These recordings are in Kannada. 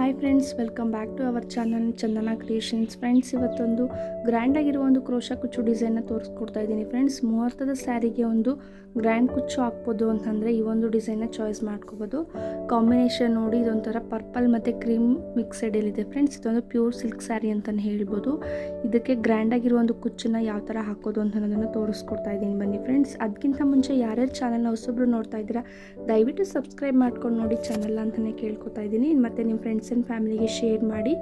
Hi friends welcome back to our channel Chandana creations friends ಇವತ್ತೊಂದು ಗ್ರ್ಯಾಂಡಾಗಿರುವ ಒಂದು ಕ್ರೋಶ ಕುಚ್ಚು ಡಿಸೈನ್ನ ತೋರಿಸ್ಕೊಡ್ತಾ ಇದ್ದೀನಿ ಫ್ರೆಂಡ್ಸ್ ಮುಹೂರ್ತದ ಸ್ಯಾರಿಗೆ ಒಂದು ಗ್ರ್ಯಾಂಡ್ ಕುಚ್ಚು ಹಾಕ್ಬೋದು ಅಂತಂದರೆ ಈ ಒಂದು ಡಿಸೈನ್ನ ಚಾಯ್ಸ್ ಮಾಡ್ಕೋಬೋದು. ಕಾಂಬಿನೇಷನ್ ನೋಡಿ ಇದೊಂಥರ ಪರ್ಪಲ್ ಮತ್ತು ಕ್ರೀಮ್ ಮಿಕ್ಸೆಡಲ್ಲಿದೆ ಫ್ರೆಂಡ್ಸ್ ಇದೊಂದು ಪ್ಯೂರ್ ಸಿಲ್ಕ್ ಸ್ಯಾರಿ ಅಂತಲೇ ಹೇಳ್ಬೋದು. ಇದಕ್ಕೆ ಗ್ರ್ಯಾಂಡಾಗಿರೋ ಒಂದು ಕುಚ್ಚನ್ನು ಯಾವ ಥರ ಹಾಕೋದು ಅಂತ ಅನ್ನೋದನ್ನು ತೋರಿಸ್ಕೊಡ್ತಾ ಇದ್ದೀನಿ ಬನ್ನಿ ಫ್ರೆಂಡ್ಸ್ ಅದಕ್ಕಿಂತ ಮುಂಚೆ ಯಾರ್ಯಾರು ಚಾನಲ್ನ ಹೊಸೊಬ್ರು ನೋಡ್ತಾ ಇದ್ದೀರಾ, ದಯವಿಟ್ಟು ಸಬ್ಸ್ಕ್ರೈಬ್ ಮಾಡ್ಕೊಂಡು ನೋಡಿ ಚಾನಲ್ ಅಂತಲೇ ಕೇಳ್ಕೊತಾ ಇದ್ದೀನಿ. ಮತ್ತು ನಿಮ್ಮ ಫ್ರೆಂಡ್ಸ್ ಆ್ಯಂಡ್ ಫ್ಯಾಮಿಲಿಗೆ ಶೇರ್ ಮಾಡಿ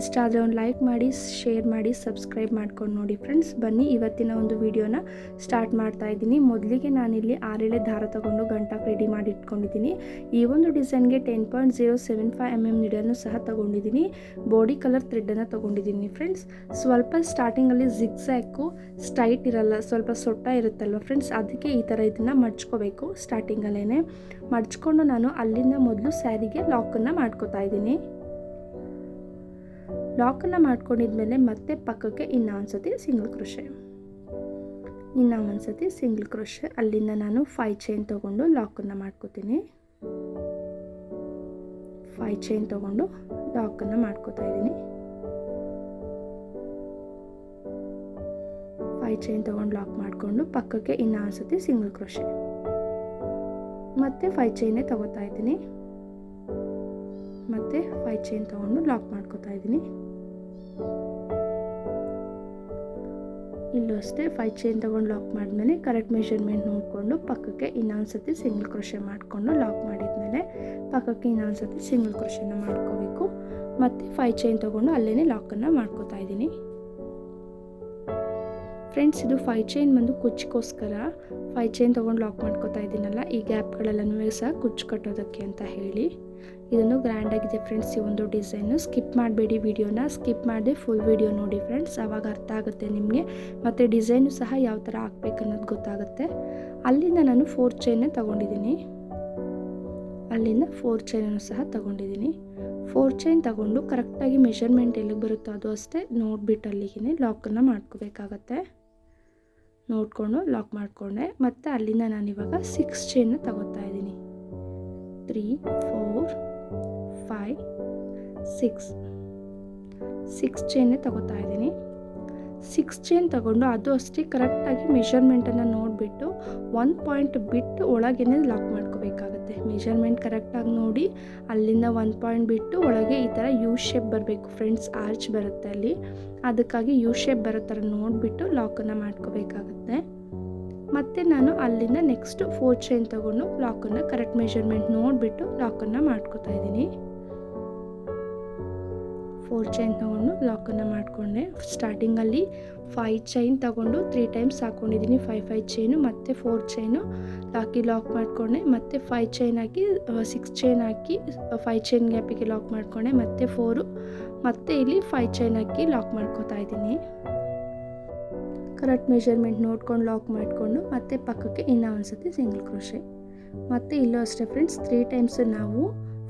ಇಷ್ಟ ಆದರೆ ಒಂದು ಲೈಕ್ ಮಾಡಿ ಶೇರ್ ಮಾಡಿ ಸಬ್ಸ್ಕ್ರೈಬ್ ಮಾಡ್ಕೊಂಡು ನೋಡಿ ಫ್ರೆಂಡ್ಸ್ ಬನ್ನಿ, ಇವತ್ತಿನ ಒಂದು ವಿಡಿಯೋನ ಸ್ಟಾರ್ಟ್ ಮಾಡ್ತಾ ಇದ್ದೀನಿ. ಮೊದಲಿಗೆ ನಾನಿಲ್ಲಿ ಆರೇಳೆ ದಾರ ತಗೊಂಡು ಗಂಟಾಕ್ ರೆಡಿ ಮಾಡಿ ಇಟ್ಕೊಂಡಿದ್ದೀನಿ. ಈ ಒಂದು ಡಿಸೈನ್ಗೆ ten point zero seven five M M ನೀಡಲ್ನು ಸಹ ತಗೊಂಡಿದ್ದೀನಿ. ಬಾಡಿ ಕಲರ್ ಥ್ರೆಡ್ಡನ್ನು ತಗೊಂಡಿದ್ದೀನಿ ಫ್ರೆಂಡ್ಸ್ ಸ್ವಲ್ಪ ಸ್ಟಾರ್ಟಿಂಗಲ್ಲಿ ಜಿಗ್ಸ್ಯಾಕು ಸ್ಟೈಟ್ ಇರಲ್ಲ, ಸ್ವಲ್ಪ ಸೊಟ್ಟ ಇರುತ್ತಲ್ವ ಫ್ರೆಂಡ್ಸ್ ಅದಕ್ಕೆ ಈ ಥರ ಇದನ್ನು ಮಡ್ಚ್ಕೋಬೇಕು ಸ್ಟಾರ್ಟಿಂಗಲ್ಲೇ ಮಡ್ಚ್ಕೊಂಡು ನಾನು ಅಲ್ಲಿಂದ ಮೊದಲು ಸ್ಯಾರಿಗೆ ಲಾಕನ್ನು ಮಾಡ್ಕೋತಾ ಇದ್ದೀನಿ. ಲಾಕನ್ನು ಮಾಡ್ಕೊಂಡಿದ್ಮೇಲೆ ಮತ್ತೆ ಪಕ್ಕಕ್ಕೆ ಇನ್ನೂ ಒಂದ್ಸತಿ ಸಿಂಗಲ್ ಕ್ರೋಶೆ. ಇನ್ನೂ ಒಂದ್ಸತಿ ಸಿಂಗಲ್ ಕ್ರೋಶೆ. ಅಲ್ಲಿಂದ ನಾನು ಫೈ ಚೈನ್ ತೊಗೊಂಡು ಲಾಕನ್ನು ಮಾಡ್ಕೋತೀನಿ. ಫೈ ಚೈನ್ ತೊಗೊಂಡು ಲಾಕನ್ನು ಮಾಡ್ಕೋತಾ ಇದ್ದೀನಿ. ಫೈ ಚೈನ್ ತೊಗೊಂಡು ಲಾಕ್ ಮಾಡಿಕೊಂಡು ಪಕ್ಕಕ್ಕೆ ಇನ್ನೂ ಒಂದ್ಸತಿ ಸಿಂಗಲ್ ಕ್ರೋಶೆ. ಮತ್ತೆ ಫೈ ಚೈನೇ ತಗೋತಾ ಇದ್ದೀನಿ. ಮತ್ತೆ ಫೈ ಚೈನ್ ತೊಗೊಂಡು ಲಾಕ್ ಮಾಡ್ಕೋತಾ ಇದ್ದೀನಿ. ಇಲ್ಲೂ ಅಷ್ಟೇ ಫೈ ಚೈನ್ ತೊಗೊಂಡು ಲಾಕ್ ಮಾಡಿದ್ಮೇಲೆ ಕರೆಕ್ಟ್ ಮೆಷರ್ಮೆಂಟ್ ನೋಡಿಕೊಂಡು ಪಕ್ಕಕ್ಕೆ ಇನ್ನೊಂದು ಸರ್ತಿ ಸಿಂಗಲ್ ಕ್ರೋಶೆ ಮಾಡಿಕೊಂಡು ಲಾಕ್ ಮಾಡಿದ್ಮೇಲೆ ಪಕ್ಕಕ್ಕೆ ಇನ್ನೊಂದು ಸರ್ತಿ ಸಿಂಗಲ್ ಕ್ರೋಶೆನ ಮಾಡ್ಕೋಬೇಕು. ಮತ್ತು ಫೈ ಚೈನ್ ತೊಗೊಂಡು ಅಲ್ಲೇ ಲಾಕನ್ನು ಮಾಡ್ಕೋತಾ ಇದ್ದೀನಿ. ಫ್ರೆಂಡ್ಸ್ ಇದು ಫೈ ಚೈನ್ ಬಂದು ಕುಚ್ಚಿಗೋಸ್ಕರ ಫೈ ಚೈನ್ ತೊಗೊಂಡು ಲಾಕ್ ಮಾಡ್ಕೋತಾ ಇದ್ದೀನಲ್ಲ, ಈ ಗ್ಯಾಪ್ಗಳೆಲ್ಲನೂ ಸಹ ಕುಚ್ಚು ಕಟ್ಟೋದಕ್ಕೆ ಅಂತ ಹೇಳಿ. ಇದನ್ನು ಗ್ರ್ಯಾಂಡಾಗಿದೆ ಫ್ರೆಂಡ್ಸ್ ಈ ಒಂದು ಡಿಸೈನು ಸ್ಕಿಪ್ ಮಾಡಬೇಡಿ ವಿಡಿಯೋನ ಸ್ಕಿಪ್ ಮಾಡದೆ ಫುಲ್ ವಿಡಿಯೋ ನೋಡಿ ಫ್ರೆಂಡ್ಸ್ ಅವಾಗ ಅರ್ಥ ಆಗುತ್ತೆ ನಿಮಗೆ. ಮತ್ತು ಡಿಸೈನು ಸಹ ಯಾವ ಥರ ಹಾಕ್ಬೇಕು ಅನ್ನೋದು ಗೊತ್ತಾಗುತ್ತೆ. ಅಲ್ಲಿಂದ ನಾನು ಫೋರ್ ಚೈನೇ ತೊಗೊಂಡಿದ್ದೀನಿ. ಅಲ್ಲಿಂದ ಫೋರ್ ಚೈನನ್ನು ಸಹ ತೊಗೊಂಡಿದ್ದೀನಿ. ಫೋರ್ ಚೈನ್ ತಗೊಂಡು ಕರೆಕ್ಟಾಗಿ ಮೆಷರ್ಮೆಂಟ್ ಎಲ್ಲಿಗೆ ಬರುತ್ತೋ ಅದು ಅಷ್ಟೇ ನೋಡಿಬಿಟ್ಟು ಅಲ್ಲಿಗೆ ಲಾಕನ್ನು ಮಾಡ್ಕೋಬೇಕಾಗತ್ತೆ. ನೋಡಿಕೊಂಡು ಲಾಕ್ ಮಾಡಿಕೊಂಡೆ. ಮತ್ತು ಅಲ್ಲಿಂದ ನಾನಿವಾಗ ಸಿಕ್ಸ್ ಚೈನ್ ತಗೋತಾ ಇದ್ದೀನಿ. Three four five six six ಚೈನೇ ತಗೋತಾ ಇದ್ದೀನಿ. ಸಿಕ್ಸ್ ಚೈನ್ ತಗೊಂಡು ಅದು ಅಷ್ಟೇ ಕರೆಕ್ಟಾಗಿ ಮೆಷರ್ಮೆಂಟನ್ನು ನೋಡಿಬಿಟ್ಟು ಒನ್ ಪಾಯಿಂಟ್ ಬಿಟ್ಟು ಒಳಗೇನೆ ಲಾಕ್ ಮಾಡ್ಕೋಬೇಕಾಗತ್ತೆ. ಮೆಷರ್ಮೆಂಟ್ ಕರೆಕ್ಟಾಗಿ ನೋಡಿ ಅಲ್ಲಿಂದ ಒನ್ ಪಾಯಿಂಟ್ ಬಿಟ್ಟು ಒಳಗೆ ಈ ಥರ ಯು ಶೇಪ್ ಬರಬೇಕು. ಫ್ರೆಂಡ್ಸ್ ಆರ್ಚ್ ಬರುತ್ತೆ ಅಲ್ಲಿ. ಅದಕ್ಕಾಗಿ ಯು ಶೇಪ್ ಬರೋ ಥರ ನೋಡಿಬಿಟ್ಟು ಲಾಕನ್ನು ಮಾಡ್ಕೋಬೇಕಾಗತ್ತೆ. ಮತ್ತು ನಾನು ಅಲ್ಲಿಂದ ನೆಕ್ಸ್ಟ್ ಫೋರ್ ಚೈನ್ ತೊಗೊಂಡು ಲಾಕನ್ನು ಕರೆಕ್ಟ್ ಮೆಷರ್ಮೆಂಟ್ ನೋಡಿಬಿಟ್ಟು ಲಾಕನ್ನು ಮಾಡ್ಕೋತಾ ಇದ್ದೀನಿ. ಫೋರ್ ಚೈನ್ ತೊಗೊಂಡು ಲಾಕನ್ನು ಮಾಡಿಕೊಂಡೆ. ಸ್ಟಾರ್ಟಿಂಗಲ್ಲಿ ಫೈ ಚೈನ್ ತೊಗೊಂಡು ತ್ರೀ ಟೈಮ್ಸ್ ಹಾಕ್ಕೊಂಡಿದ್ದೀನಿ ಫೈವ್ ಫೈವ್ ಚೈನು ಮತ್ತು ಫೋರ್ ಚೈನು ಹಾಕಿ ಲಾಕ್ ಮಾಡಿಕೊಂಡೆ. ಮತ್ತು ಫೈವ್ ಚೈನ್ ಹಾಕಿ ಸಿಕ್ಸ್ ಚೈನ್ ಹಾಕಿ ಫೈ ಚೈನ್ ಗ್ಯಾಪಿಗೆ ಲಾಕ್ ಮಾಡಿಕೊಂಡೆ. ಮತ್ತು ಫೋರು ಮತ್ತು ಇಲ್ಲಿ ಫೈವ್ ಚೈನ್ ಹಾಕಿ ಲಾಕ್ ಮಾಡ್ಕೋತಾ ಇದ್ದೀನಿ. ಕರೆಕ್ಟ್ ಮೆಷರ್ಮೆಂಟ್ ನೋಡ್ಕೊಂಡು ಲಾಕ್ ಮಾಡಿಕೊಂಡು ಮತ್ತೆ ಪಕ್ಕಕ್ಕೆ ಇನ್ನೂ ಒಂದ್ಸತಿ ಸಿಂಗಲ್ ಕ್ರೋಶೆ. ಮತ್ತು ಇಲ್ಲೂ ಅಷ್ಟೇ ಫ್ರೆಂಡ್ಸ್ ತ್ರೀ ಟೈಮ್ಸ್ ನಾವು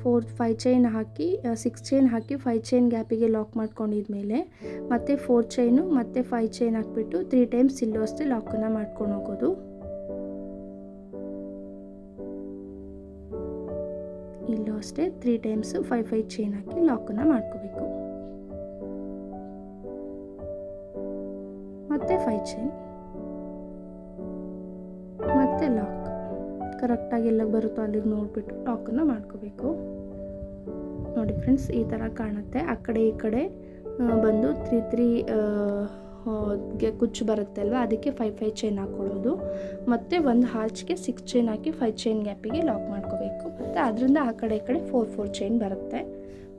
ಫೋರ್ ಫೈ ಚೈನ್ ಹಾಕಿ ಸಿಕ್ಸ್ ಚೈನ್ ಹಾಕಿ ಫೈ ಚೈನ್ ಗ್ಯಾಪಿಗೆ ಲಾಕ್ ಮಾಡ್ಕೊಂಡಿದ್ಮೇಲೆ ಮತ್ತೆ ಫೋರ್ ಚೈನು ಮತ್ತು ಫೈ ಚೈನ್ ಹಾಕ್ಬಿಟ್ಟು ತ್ರೀ ಟೈಮ್ಸ್ ಇಲ್ಲೂ ಅಷ್ಟೇ ಲಾಕನ್ನು ಮಾಡ್ಕೊಂಡು ಹೋಗೋದು. ಇಲ್ಲೂ ಅಷ್ಟೇ three times five five chain ಹಾಕಿ ಲಾಕನ್ನು ಮಾಡ್ಕೋಬೇಕು. ಮತ್ತು ಫೈ ಚೈನ್ ಮತ್ತೆ ಲಾಕ್ ಕರೆಕ್ಟಾಗಿ ಎಲ್ಲ ಬರುತ್ತೋ ಅಲ್ಲಿಗೆ ನೋಡಿಬಿಟ್ಟು ಲಾಕನ್ನು ಮಾಡ್ಕೋಬೇಕು. ನೋಡಿ ಫ್ರೆಂಡ್ಸ್ ಈ ಥರ ಕಾಣುತ್ತೆ. ಆ ಕಡೆ ಈ ಕಡೆ ಬಂದು ತ್ರೀ ತ್ರೀ ಗೆ ಕುಚ್ಚು ಬರುತ್ತೆ ಅಲ್ವಾ? ಅದಕ್ಕೆ ಫೈ ಫೈ ಚೈನ್ ಹಾಕ್ಕೊಳ್ಳೋದು ಮತ್ತು ಒಂದು ಹಾಚ್ಗೆ ಸಿಕ್ಸ್ ಚೈನ್ ಹಾಕಿ ಫೈ ಚೈನ್ ಗ್ಯಾಪಿಗೆ ಲಾಕ್ ಮಾಡ್ಕೋಬೇಕು. ಮತ್ತು ಅದರಿಂದ ಆ ಕಡೆ ಈ ಕಡೆ ಫೋರ್ ಫೋರ್ ಚೈನ್ ಬರುತ್ತೆ.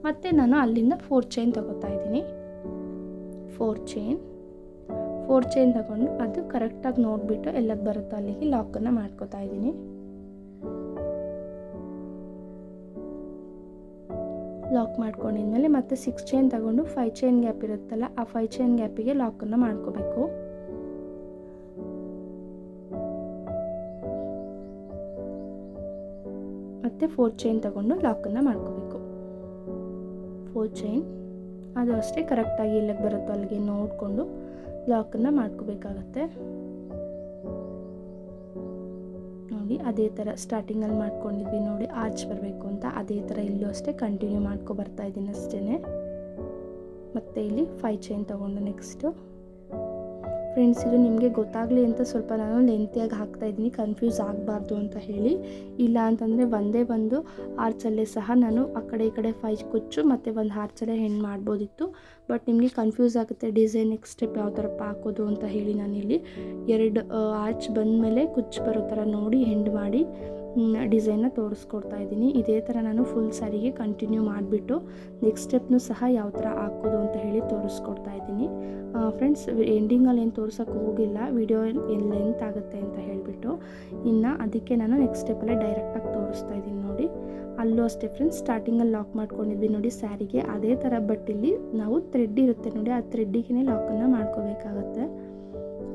ಮತ್ತು ನಾನು ಅಲ್ಲಿಂದ ಫೋರ್ ಚೈನ್ ತಗೋತಾ ಇದ್ದೀನಿ. ಫೋರ್ ಚೈನ್ ಫೋರ್ ಚೈನ್ ತಗೊಂಡು ಅದು ಕರೆಕ್ಟಾಗಿ ನೋಡಿಬಿಟ್ಟು ಎಲ್ಲಕ್ಕೆ ಬರುತ್ತೋ ಅಲ್ಲಿಗೆ ಲಾಕನ್ನು ಮಾಡ್ಕೋತಾ ಇದ್ದೀನಿ. ಲಾಕ್ ಮಾಡ್ಕೊಂಡಿದ್ಮೇಲೆ ಮತ್ತೆ ಸಿಕ್ಸ್ ಚೈನ್ ತಗೊಂಡು ಫೈವ್ ಚೈನ್ ಗ್ಯಾಪ್ ಇರುತ್ತಲ್ಲ ಆ ಫೈವ್ ಚೈನ್ ಗ್ಯಾಪಿಗೆ ಲಾಕನ್ನು ಮಾಡ್ಕೋಬೇಕು. ಮತ್ತು ಫೋರ್ ಚೈನ್ ತಗೊಂಡು ಲಾಕನ್ನು ಮಾಡ್ಕೋಬೇಕು. ಫೋರ್ ಚೈನ್ ಅದು ಅಷ್ಟೇ ಕರೆಕ್ಟಾಗಿ ಎಲ್ಲಿಗೆ ಬರುತ್ತೋ ಅಲ್ಲಿಗೆ ನೋಡಿಕೊಂಡು ಲಾಕನ್ನು ಮಾಡ್ಕೋಬೇಕಾಗತ್ತೆ. ನೋಡಿ, ಅದೇ ಥರ ಸ್ಟಾರ್ಟಿಂಗಲ್ಲಿ ಮಾಡ್ಕೊಂಡಿದ್ವಿ ನೋಡಿ ಆರ್ಚ್ ಬರಬೇಕು ಅಂತ ಅದೇ ಥರ ಇಲ್ಲೂ ಅಷ್ಟೇ ಕಂಟಿನ್ಯೂ ಮಾಡ್ಕೊ ಬರ್ತಾ ಇದ್ದೀನಿ ಅಷ್ಟೇ ಮತ್ತು ಇಲ್ಲಿ ಫೈ ಚೈನ್ ತೊಗೊಂಡು ನೆಕ್ಸ್ಟು ಫ್ರೆಂಡ್ಸ್ ಇದು ನಿಮಗೆ ಗೊತ್ತಾಗಲಿ ಅಂತ ಸ್ವಲ್ಪ ನಾನು ಲೆಂತಿಯಾಗಿ ಹಾಕ್ತಾ ಇದ್ದೀನಿ ಕನ್ಫ್ಯೂಸ್ ಆಗಬಾರ್ದು ಅಂತ ಹೇಳಿ. ಇಲ್ಲ ಅಂತಂದರೆ ಒಂದೇ ಒಂದು ಆರ್ಚಲ್ಲೇ ಸಹ ನಾನು ಆ ಕಡೆ ಈ ಕಡೆ ಫೈ ಕುಚ್ಚು ಮತ್ತು ಒಂದು ಆರ್ಚಲ್ಲೇ ಹೆಣ್ಣು ಮಾಡ್ಬೋದಿತ್ತು. ಬಟ್ ನಿಮಗೆ ಕನ್ಫ್ಯೂಸ್ ಆಗುತ್ತೆ ಡಿಸೈನ್ ನೆಕ್ಸ್ಟ್ ಸ್ಟೆಪ್ ಯಾವ ಥರ ಹಾಕೋದು ಅಂತ ಹೇಳಿ ನಾನಿಲ್ಲಿ ಎರಡು ಆರ್ಚ್ ಬಂದಮೇಲೆ ಕುಚ್ಚು ಬರೋ ಥರ ನೋಡಿ ಹೆಂಡ್ ಮಾಡಿ. ಡಿಸೈನ್ನ ತೋರಿಸ್ಕೊಡ್ತಾ ಇದ್ದೀನಿ. ಇದೇ ಥರ ನಾನು ಫುಲ್ ಸ್ಯಾರಿಗೆ ಕಂಟಿನ್ಯೂ ಮಾಡಿಬಿಟ್ಟು ನೆಕ್ಸ್ಟ್ ಸ್ಟೆಪ್ನು ಸಹ ಯಾವ ಥರ ಹಾಕೋದು ಅಂತ ಹೇಳಿ ತೋರಿಸ್ಕೊಡ್ತಾ ಇದ್ದೀನಿ. ಫ್ರೆಂಡ್ಸ್ ಎಂಡಿಂಗಲ್ಲಿ ಏನು ತೋರ್ಸೋಕ್ಕೆ ಹೋಗಿಲ್ಲ. ವಿಡಿಯೋ ಏನು ಲೆಂತ್ ಆಗುತ್ತೆ ಅಂತ ಹೇಳಿಬಿಟ್ಟು ಇನ್ನು ಅದಕ್ಕೆ ನಾನು ನೆಕ್ಸ್ಟ್ ಸ್ಟೆಪ್ಪಲ್ಲೇ ಡೈರೆಕ್ಟಾಗಿ ತೋರಿಸ್ತಾ ಇದ್ದೀನಿ ನೋಡಿ. ಅಲ್ಲೂ ಅಷ್ಟೇ ಫ್ರೆಂಡ್ಸ್ ಸ್ಟಾರ್ಟಿಂಗಲ್ಲಿ ಲಾಕ್ ಮಾಡ್ಕೊಂಡಿದ್ವಿ ನೋಡಿ ಸ್ಯಾರಿಗೆ ಅದೇ ಥರ ಬಟ್ ಇಲ್ಲಿ ನಾವು ಥ್ರೆಡ್ ಇರುತ್ತೆ ನೋಡಿ. ಆ ಥ್ರೆಡ್ಡಿಗೆ ಲಾಕನ್ನು ಮಾಡ್ಕೋಬೇಕಾಗತ್ತೆ.